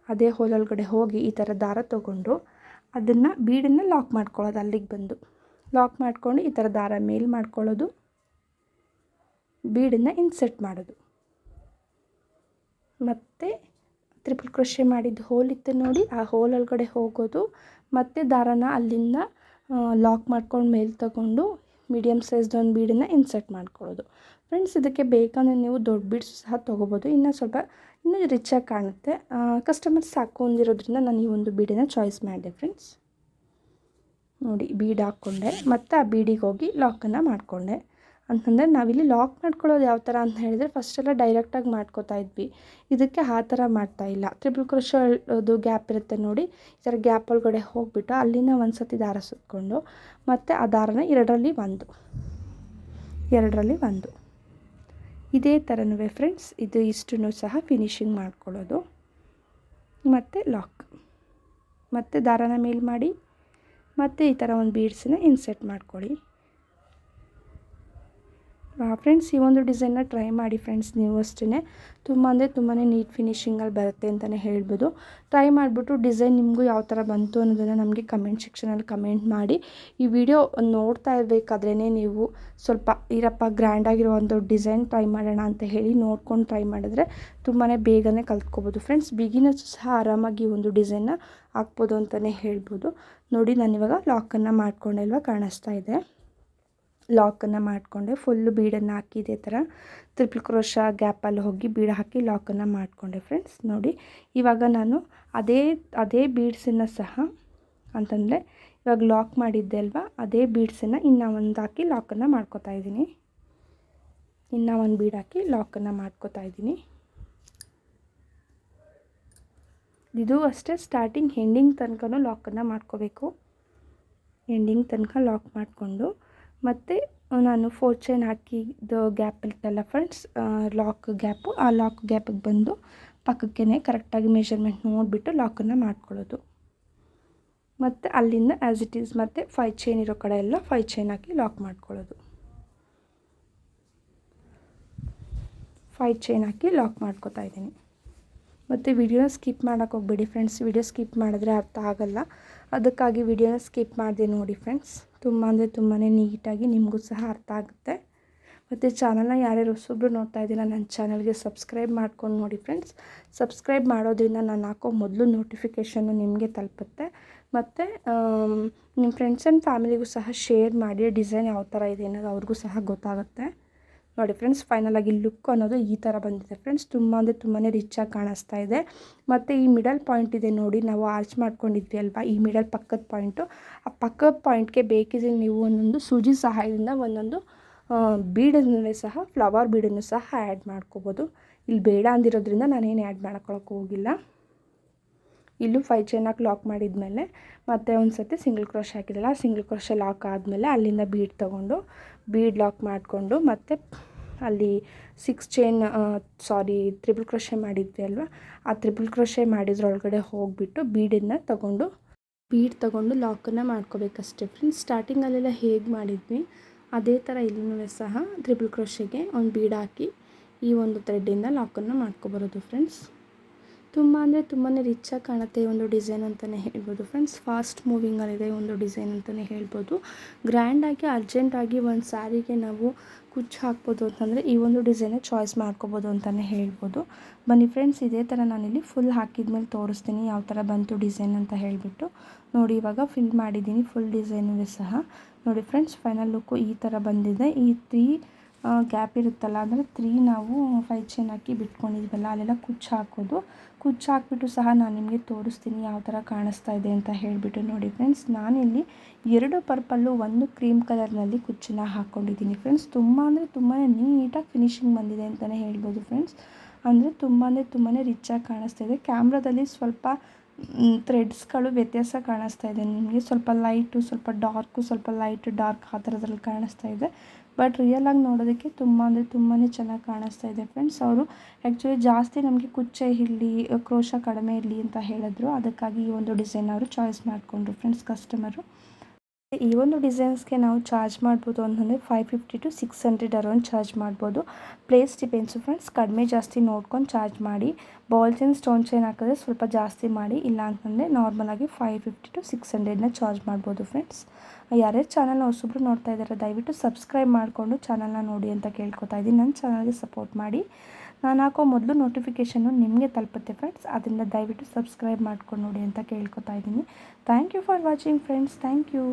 ಅದೇ ಹೋಲ್ ಒಳಗಡೆ ಹೋಗಿ ಈ ಥರ ದಾರ ತೊಗೊಂಡು ಅದನ್ನು ಬೀಡನ್ನು ಲಾಕ್ ಮಾಡ್ಕೊಳ್ಳೋದು ಅಲ್ಲಿಗೆ ಬಂದು. ಲಾಕ್ ಮಾಡ್ಕೊಂಡು ಈ ಥರ ದಾರ ಮೇಲ್ ಮಾಡ್ಕೊಳ್ಳೋದು, ಬೀಡನ್ನು ಇನ್ಸರ್ಟ್ ಮಾಡೋದು. ಮತ್ತು ತ್ರಿಪಲ್ ಕ್ರೋಶೆ ಮಾಡಿದ ಹೋಲ್ ಇತ್ತು ನೋಡಿ, ಆ ಹೋಲ್ ಒಳಗಡೆ ಹೋಗೋದು ಮತ್ತು ದಾರನ ಅಲ್ಲಿಂದ ಲಾಕ್ ಮಾಡ್ಕೊಂಡು ಮೇಲೆ ತಗೊಂಡು ಮೀಡಿಯಮ್ ಸೈಜ್ದೊಂದು ಬೀಡನ್ನು ಇನ್ಸರ್ಟ್ ಮಾಡ್ಕೊಳ್ಳೋದು. ಫ್ರೆಂಡ್ಸ್ ಇದಕ್ಕೆ ಬೇಕಂದರೆ ನೀವು ದೊಡ್ಡ ಬೀಡ್ಸ್ ಸಹ ತೊಗೋಬೋದು. ಇನ್ನೂ ಸ್ವಲ್ಪ, ಇನ್ನೂ ರಿಚಾಗಿ ಕಾಣುತ್ತೆ. ಕಸ್ಟಮರ್ಸ್ ಸಾಕು ಅಂದಿರೋದ್ರಿಂದ ನಾನು ಈ ಒಂದು ಬೀಡನ್ನು ಚಾಯ್ಸ್ ಮಾಡಿದೆ ಫ್ರೆಂಡ್ಸ್ ನೋಡಿ, ಬೀಡ್ ಹಾಕ್ಕೊಂಡೆ. ಮತ್ತು ಆ ಬೀಡಿಗೆ ಹೋಗಿ ಲಾಕನ್ನು ಮಾಡಿಕೊಂಡೆ. ಅಂತಂದರೆ ನಾವಿಲ್ಲಿ ಲಾಕ್ ಮಾಡ್ಕೊಳ್ಳೋದು ಯಾವ ಥರ ಅಂತ ಹೇಳಿದರೆ ಫಸ್ಟೆಲ್ಲ ಡೈರೆಕ್ಟಾಗಿ ಮಾಡ್ಕೋತಾ ಇದ್ವಿ. ಇದಕ್ಕೆ ಆ ಥರ ಮಾಡ್ತಾ ಇಲ್ಲ. ಕ್ರೋಶ ಅದು ಗ್ಯಾಪ್ ಇರುತ್ತೆ ನೋಡಿ. ಈ ಥರ ಗ್ಯಾಪ್ ಒಳಗಡೆ ಹೋಗಿಬಿಟ್ಟು ಅಲ್ಲಿನ ಒಂದು ಸತಿ ದಾರ ಸುತ್ತಕೊಂಡು ಮತ್ತು ಆ ದಾರನ ಎರಡರಲ್ಲಿ ಒಂದು. ಎರಡರಲ್ಲಿ ಒಂದು. ಇದೇ ಥರನೂ ಫ್ರೆಂಡ್ಸ್ ಇದು ಇಷ್ಟನ್ನು ಸಹ ಫಿನಿಶಿಂಗ್ ಮಾಡ್ಕೊಳ್ಳೋದು. ಮತ್ತು ಲಾಕ್ ಮತ್ತು ದಾರನ ಮೇಲ್ ಮಾಡಿ, ಮತ್ತು ಈ ಥರ ಒಂದು ಬೀಡ್ಸನ್ನ ಇನ್ಸೆಟ್ ಮಾಡ್ಕೊಳ್ಳಿ. ಫ್ರೆಂಡ್ಸ್ ಈ ಒಂದು ಡಿಸೈನ್ನ ಟ್ರೈ ಮಾಡಿ ಫ್ರೆಂಡ್ಸ್ ನೀವು ಅಷ್ಟೇ ತುಂಬ ಅಂದರೆ ತುಂಬಾ ನೀಟ್ ಫಿನಿಷಿಂಗಲ್ಲಿ ಬರುತ್ತೆ ಅಂತಲೇ ಹೇಳ್ಬೋದು. ಟ್ರೈ ಮಾಡಿಬಿಟ್ಟು ಡಿಸೈನ್ ನಿಮಗೂ ಯಾವ ಥರ ಬಂತು ಅನ್ನೋದನ್ನು ನಮಗೆ ಕಮೆಂಟ್ ಸೆಕ್ಷನಲ್ಲಿ ಕಮೆಂಟ್ ಮಾಡಿ. ಈ ವಿಡಿಯೋ ನೋಡ್ತಾ ಇರಬೇಕಾದ್ರೇ ನೀವು ಸ್ವಲ್ಪ ಇರಪ್ಪ ಗ್ರ್ಯಾಂಡಾಗಿರುವಂಥ ಡಿಸೈನ್ ಟ್ರೈ ಮಾಡೋಣ ಅಂತ ಹೇಳಿ ನೋಡ್ಕೊಂಡು ಟ್ರೈ ಮಾಡಿದ್ರೆ ತುಂಬಾ ಬೇಗನೆ ಕಲ್ತ್ಕೋಬೋದು. ಫ್ರೆಂಡ್ಸ್ ಬಿಗಿನರ್ಸ್ ಸಹ ಆರಾಮಾಗಿ ಒಂದು ಡಿಸೈನ್ನ ಹಾಕ್ಬೋದು ಅಂತಲೇ ಹೇಳ್ಬೋದು. ನೋಡಿ ನಾನಿವಾಗ ಲಾಕನ್ನು ಮಾಡ್ಕೊಂಡೆಲ್ವ ಕಾಣಿಸ್ತಾ ಇದೆ. ಲಾಕನ್ನು ಮಾಡಿಕೊಂಡೆ ಫುಲ್ಲು ಬೀಡನ್ನು ಹಾಕಿದೆ ಥರ ತ್ರಿಪಲ್ ಕ್ರೋಶ ಗ್ಯಾಪಲ್ಲಿ ಹೋಗಿ ಬೀಡ ಹಾಕಿ ಲಾಕನ್ನು ಮಾಡಿಕೊಂಡೆ ಫ್ರೆಂಡ್ಸ್ ನೋಡಿ, ಇವಾಗ ನಾನು ಅದೇ ಅದೇ ಬೀಡ್ಸನ್ನು ಸಹ ಅಂತಂದರೆ ಇವಾಗ ಲಾಕ್ ಮಾಡಿದ್ದೆ ಅಲ್ವಾ, ಅದೇ ಬೀಡ್ಸನ್ನು ಇನ್ನೂ ಒಂದು ಹಾಕಿ ಲಾಕನ್ನು ಮಾಡ್ಕೋತಾ ಇದ್ದೀನಿ. ಇನ್ನೂ ಒಂದು ಬೀಡ್ ಹಾಕಿ ಲಾಕನ್ನು ಮಾಡ್ಕೋತಾ ಇದ್ದೀನಿ. ಇದು ಅಷ್ಟೇ ಸ್ಟಾರ್ಟಿಂಗ್ ಹೆಂಡಿಂಗ್ ತನಕನೂ ಲಾಕನ್ನು ಮಾಡ್ಕೋಬೇಕು. ಎಂಡಿಂಗ್ ತನಕ ಲಾಕ್ ಮಾಡಿಕೊಂಡು ಮತ್ತು ನಾನು ಫೋರ್ ಚೈನ್ ಹಾಕಿದ್ದು ಗ್ಯಾಪ್ ಇರ್ತಲ್ಲ ಫ್ರೆಂಡ್ಸ್ ಲಾಕ್ ಗ್ಯಾಪು ಆ ಲಾಕ್ ಗ್ಯಾಪಿಗೆ ಬಂದು ಪಕ್ಕಕ್ಕೇ ಕರೆಕ್ಟಾಗಿ ಮೆಷರ್ಮೆಂಟ್ ನೋಡಿಬಿಟ್ಟು ಲಾಕನ್ನು ಮಾಡ್ಕೊಳ್ಳೋದು. ಮತ್ತು ಅಲ್ಲಿಂದ ಆ್ಯಸ್ ಇಟ್ ಈಸ್ ಮತ್ತು ಫೈ ಚೈನ್ ಇರೋ ಕಡೆ ಎಲ್ಲ ಫೈ ಚೈನ್ ಹಾಕಿ ಲಾಕ್ ಮಾಡ್ಕೊಳ್ಳೋದು. ಫೈ ಚೈನ್ ಹಾಕಿ ಲಾಕ್ ಮಾಡ್ಕೋತಾ ಇದ್ದೀನಿ. ಮತ್ತು ವಿಡಿಯೋ ಸ್ಕಿಪ್ ಮಾಡೋಕ್ಕೆ ಹೋಗ್ಬೇಡಿ ಫ್ರೆಂಡ್ಸ್ ವಿಡಿಯೋ ಸ್ಕಿಪ್ ಮಾಡಿದ್ರೆ ಅರ್ಥ ಆಗೋಲ್ಲ. ಅದಕ್ಕಾಗಿ ವಿಡಿಯೋನ ಸ್ಕಿಪ್ ಮಾಡಿದೆ ನೋಡಿ ಫ್ರೆಂಡ್ಸ್. ತುಂಬ ಅಂದರೆ ತುಂಬಾ ನೀಟಾಗಿ ನಿಮಗೂ ಸಹ ಅರ್ಥ ಆಗುತ್ತೆ. ಮತ್ತು ಚಾನಲ್ನ ಯಾರ್ಯಾರು ಹೊಸೊಬ್ರು ನೋಡ್ತಾ ಇದ್ದೀರಾ, ನನ್ನ ಚಾನಲ್ಗೆ ಸಬ್ಸ್ಕ್ರೈಬ್ ಮಾಡ್ಕೊಂಡು ನೋಡಿ ಫ್ರೆಂಡ್ಸ್. ಸಬ್ಸ್ಕ್ರೈಬ್ ಮಾಡೋದ್ರಿಂದ ನಾನು ಹಾಕೋ ಮೊದಲು ನೋಟಿಫಿಕೇಷನ್ನು ನಿಮಗೆ ತಲುಪುತ್ತೆ. ಮತ್ತು ನಿಮ್ಮ ಫ್ರೆಂಡ್ಸ್ ಆ್ಯಂಡ್ ಫ್ಯಾಮಿಲಿಗೂ ಸಹ ಶೇರ್ ಮಾಡಿ, ಡಿಸೈನ್ ಯಾವ ಥರ ಇದೆ ಅನ್ನೋದು ಅವ್ರಿಗೂ ಸಹ ಗೊತ್ತಾಗುತ್ತೆ. ನೋಡಿ ಫ್ರೆಂಡ್ಸ್ ಫೈನಲ್ ಆಗಿ ಲುಕ್ ಅನ್ನೋದು ಈ ಥರ ಬಂದಿದೆ. ಫ್ರೆಂಡ್ಸ್, ತುಂಬ ಅಂದರೆ ತುಂಬಾ ಆಗಿ ಕಾಣಿಸ್ತಾ ಇದೆ. ಮತ್ತು ಈ ಮಿಡಲ್ ಪಾಯಿಂಟ್ ಇದೆ ನೋಡಿ, ನಾವು ಆರ್ಚ್ ಮಾಡ್ಕೊಂಡಿದ್ವಿ ಅಲ್ವಾ? ಈ ಮಿಡಲ್ ಪಕ್ಕದ ಪಾಯಿಂಟು ಆ ಪಕ್ಕದ ಪಾಯಿಂಟ್ಗೆ ಬೇಕಿದ್ರೆ ನೀವು ಒಂದೊಂದು ಸೂಜಿ ಸಹಾಯದಿಂದ ಒಂದೊಂದು ಬೀಡನ್ನೇ ಸಹ ಫ್ಲವರ್ ಬೀಡನ್ನು ಸಹ ಆ್ಯಡ್ ಮಾಡ್ಕೋಬೋದು. ಇಲ್ಲಿ ಬೇಡ ಅಂದಿರೋದ್ರಿಂದ ನಾನೇನು ಆ್ಯಡ್ ಮಾಡ್ಕೊಳಕ್ಕೆ ಹೋಗಿಲ್ಲ. ಇಲ್ಲೂ ಫೈ ಚೆನ್ನಾಗಿ ಲಾಕ್ ಮಾಡಿದ್ಮೇಲೆ ಮತ್ತೆ ಒಂದು ಸರ್ತಿ ಸಿಂಗಲ್ ಕ್ರೋಶ್ ಹಾಕಿದಲ್ಲ ಸಿಂಗಲ್ ಕ್ರೋಶ ಲಾಕ್ ಆದಮೇಲೆ ಅಲ್ಲಿಂದ ಬೀಡ್ ತೊಗೊಂಡು ಬೀಡ್ ಲಾಕ್ ಮಾಡಿಕೊಂಡು ಮತ್ತು ಅಲ್ಲಿ ಸಿಕ್ಸ್ ಚೈನ್ ಸಾರಿ ತ್ರಿಬಲ್ ಕ್ರೋಶೆ ಮಾಡಿದ್ವಿ ಅಲ್ವಾ? ಆ ತ್ರಿಬಲ್ ಕ್ರೋಶೆ ಮಾಡಿದ್ರೊಳಗಡೆ ಹೋಗಿಬಿಟ್ಟು ಬೀಡನ್ನು ತಗೊಂಡು, ಬೀಡ್ ತಗೊಂಡು ಲಾಕನ್ನು ಮಾಡ್ಕೋಬೇಕಷ್ಟೇ ಫ್ರೆಂಡ್ಸ್ ಸ್ಟಾರ್ಟಿಂಗಲ್ಲೆಲ್ಲ ಹೇಗೆ ಮಾಡಿದ್ವಿ? ಅದೇ ಥರ ಇಲ್ಲೂ ಸಹ ತ್ರಿಬಲ್ ಕ್ರೋಶೆಗೆ ಒಂದು ಬೀಡ್ ಹಾಕಿ ಈ ಒಂದು ಥ್ರೆಡ್ಡಿಂದ ಲಾಕನ್ನು ಮಾಡ್ಕೊಬರೋದು ಫ್ರೆಂಡ್ಸ್ ತುಂಬ ಅಂದರೆ ತುಂಬಾ ರಿಚ್ಚಾಗಿ ಕಾಣುತ್ತೆ ಈ ಒಂದು ಡಿಸೈನ್ ಅಂತಲೇ ಹೇಳ್ಬೋದು. ಫ್ರೆಂಡ್ಸ್ ಫಾಸ್ಟ್ ಮೂವಿಂಗಲ್ಲಿದೆ ಒಂದು ಡಿಸೈನ್ ಅಂತಲೇ ಹೇಳ್ಬೋದು. ಗ್ರ್ಯಾಂಡಾಗಿ ಅರ್ಜೆಂಟಾಗಿ ಒಂದು ಸ್ಯಾರಿಗೆ ನಾವು ಕುಚ್ಚು ಹಾಕ್ಬೋದು ಅಂತಂದರೆ ಈ ಒಂದು ಡಿಸೈನೇ ಚಾಯ್ಸ್ ಮಾಡ್ಕೋಬೋದು ಅಂತಲೇ ಹೇಳ್ಬೋದು. ಬನ್ನಿ ಫ್ರೆಂಡ್ಸ್ ಇದೇ ಥರ ನಾನಿಲ್ಲಿ ಫುಲ್ ಹಾಕಿದ್ಮೇಲೆ ತೋರಿಸ್ತೀನಿ ಯಾವ ಥರ ಬಂತು ಡಿಸೈನ್ ಅಂತ ಹೇಳಿಬಿಟ್ಟು. ನೋಡಿ, ಇವಾಗ ಫಿಲ್ ಮಾಡಿದ್ದೀನಿ ಫುಲ್ ಡಿಸೈನಿಗೆ ಸಹ. ನೋಡಿ ಫ್ರೆಂಡ್ಸ್ ಫೈನಲ್ ಲುಕ್ಕು ಈ ಥರ ಬಂದಿದೆ. ಈ ತ್ರೀ ಗ್ಯಾಪ್ ಇರುತ್ತಲ್ಲ, ಅಂದರೆ ತ್ರೀ ನಾವು ಫೈವ್ ಚೈನ್ ಹಾಕಿ ಬಿಟ್ಕೊಂಡಿದ್ವಲ್ಲ, ಅಲ್ಲೆಲ್ಲ ಕುಚ್ಚು ಹಾಕೋದು. ಕುಚ್ಚು ಹಾಕ್ಬಿಟ್ಟು ಸಹ ನಾನು ನಿಮಗೆ ತೋರಿಸ್ತೀನಿ ಯಾವ ಥರ ಕಾಣಿಸ್ತಾ ಇದೆ ಅಂತ ಹೇಳಿಬಿಟ್ಟು ನೋಡಿ ಫ್ರೆಂಡ್ಸ್ ನಾನಿಲ್ಲಿ ಎರಡು ಪರ್ಪಲ್ಲು ಒಂದು ಕ್ರೀಮ್ ಕಲರ್ನಲ್ಲಿ ಕುಚ್ಚನ್ನ ಹಾಕ್ಕೊಂಡಿದ್ದೀನಿ ಫ್ರೆಂಡ್ಸ್ ತುಂಬ ಅಂದರೆ ತುಂಬಾ ನೀಟಾಗಿ ಫಿನಿಶಿಂಗ್ ಬಂದಿದೆ ಅಂತಲೇ ಹೇಳ್ಬೋದು ಫ್ರೆಂಡ್ಸ್ ಅಂದರೆ ತುಂಬಾ ಅಂದರೆ ತುಂಬಾ ರಿಚ್ಚಾಗಿ ಕಾಣಿಸ್ತಾ ಇದೆ. ಕ್ಯಾಮ್ರಾದಲ್ಲಿ ಸ್ವಲ್ಪ ಥ್ರೆಡ್ಸ್ಗಳು ವ್ಯತ್ಯಾಸ ಕಾಣಿಸ್ತಾ ಇದೆ ನಿಮಗೆ. ಸ್ವಲ್ಪ ಲೈಟು ಸ್ವಲ್ಪ ಡಾರ್ಕು ಸ್ವಲ್ಪ ಲೈಟ್ ಡಾರ್ಕ್ ಆ ಥರದ್ರಲ್ಲಿ ಕಾಣಿಸ್ತಾ ಇದೆ. ಬಟ್ ರಿಯಲಾಗಿ ನೋಡೋದಕ್ಕೆ ತುಂಬ ಅಂದರೆ ತುಂಬಾ ಚೆನ್ನಾಗಿ ಕಾಣಿಸ್ತಾ ಇದೆ ಫ್ರೆಂಡ್ಸ್ ಅವರು ಆ್ಯಕ್ಚುಲಿ ಜಾಸ್ತಿ ನಮಗೆ ಕುಚ್ಚೆ ಇರಲಿ, ಕ್ರೋಶ ಕಡಿಮೆ ಇರಲಿ ಅಂತ ಹೇಳಿದ್ರು. ಅದಕ್ಕಾಗಿ ಈ ಒಂದು ಡಿಸೈನ್ ಅವರು ಚಾಯ್ಸ್ ಮಾಡಿಕೊಂಡ್ರು ಫ್ರೆಂಡ್ಸ್ ಕಸ್ಟಮರು ಈ ಒಂದು ಡಿಸೈನ್ಸ್ಗೆ ನಾವು ಚಾರ್ಜ್ ಮಾಡ್ಬೋದು ಅಂತಂದರೆ five fifty to six hundred around charge ಮಾಡ್ಬೋದು. ಪ್ಲೇಸ್ ಡಿಪೆಂಡ್ಸು ಫ್ರೆಂಡ್ಸ್, ಕಡಿಮೆ ಜಾಸ್ತಿ ನೋಡ್ಕೊಂಡು ಚಾರ್ಜ್ ಮಾಡಿ. ಬಾಲ್ ಚೈನ್ ಸ್ಟೋನ್ ಚೈನ್ ಹಾಕಿದ್ರೆ ಸ್ವಲ್ಪ ಜಾಸ್ತಿ ಮಾಡಿ. ಇಲ್ಲ ಅಂತಂದರೆ ನಾರ್ಮಲಾಗಿ ಫೈವ್ ಫಿಫ್ಟಿ ಟು ಸಿಕ್ಸ್ ಹಂಡ್ರೆಡ್ನ ಚಾರ್ಜ್ ಮಾಡ್ಬೋದು ಫ್ರೆಂಡ್ಸ್. ಯಾರ್ಯಾರು ಚಾನಲ್ನ ಹೊಸಬ್ರು ನೋಡ್ತಾ ಇದ್ದಾರೆ, ದಯವಿಟ್ಟು ಸಬ್ಸ್ಕ್ರೈಬ್ ಮಾಡಿಕೊಂಡು ಚಾನಲ್ನ ನೋಡಿ ಅಂತ ಕೇಳ್ಕೊತಾ ಇದ್ದೀನಿ. ನನ್ನ ಚಾನಲ್ಗೆ ಸಪೋರ್ಟ್ ಮಾಡಿ. ನಾನು ಹಾಕೋ ಮೊದಲು ನೋಟಿಫಿಕೇಷನ್ನು ನಿಮಗೆ ತಲುಪುತ್ತೆ ಫ್ರೆಂಡ್ಸ್ ಅದರಿಂದ ದಯವಿಟ್ಟು ಸಬ್ಸ್ಕ್ರೈಬ್ ಮಾಡ್ಕೊಂಡು ನೋಡಿ ಅಂತ ಕೇಳ್ಕೊತಾ ಇದ್ದೀನಿ. Thank you for watching friends thank you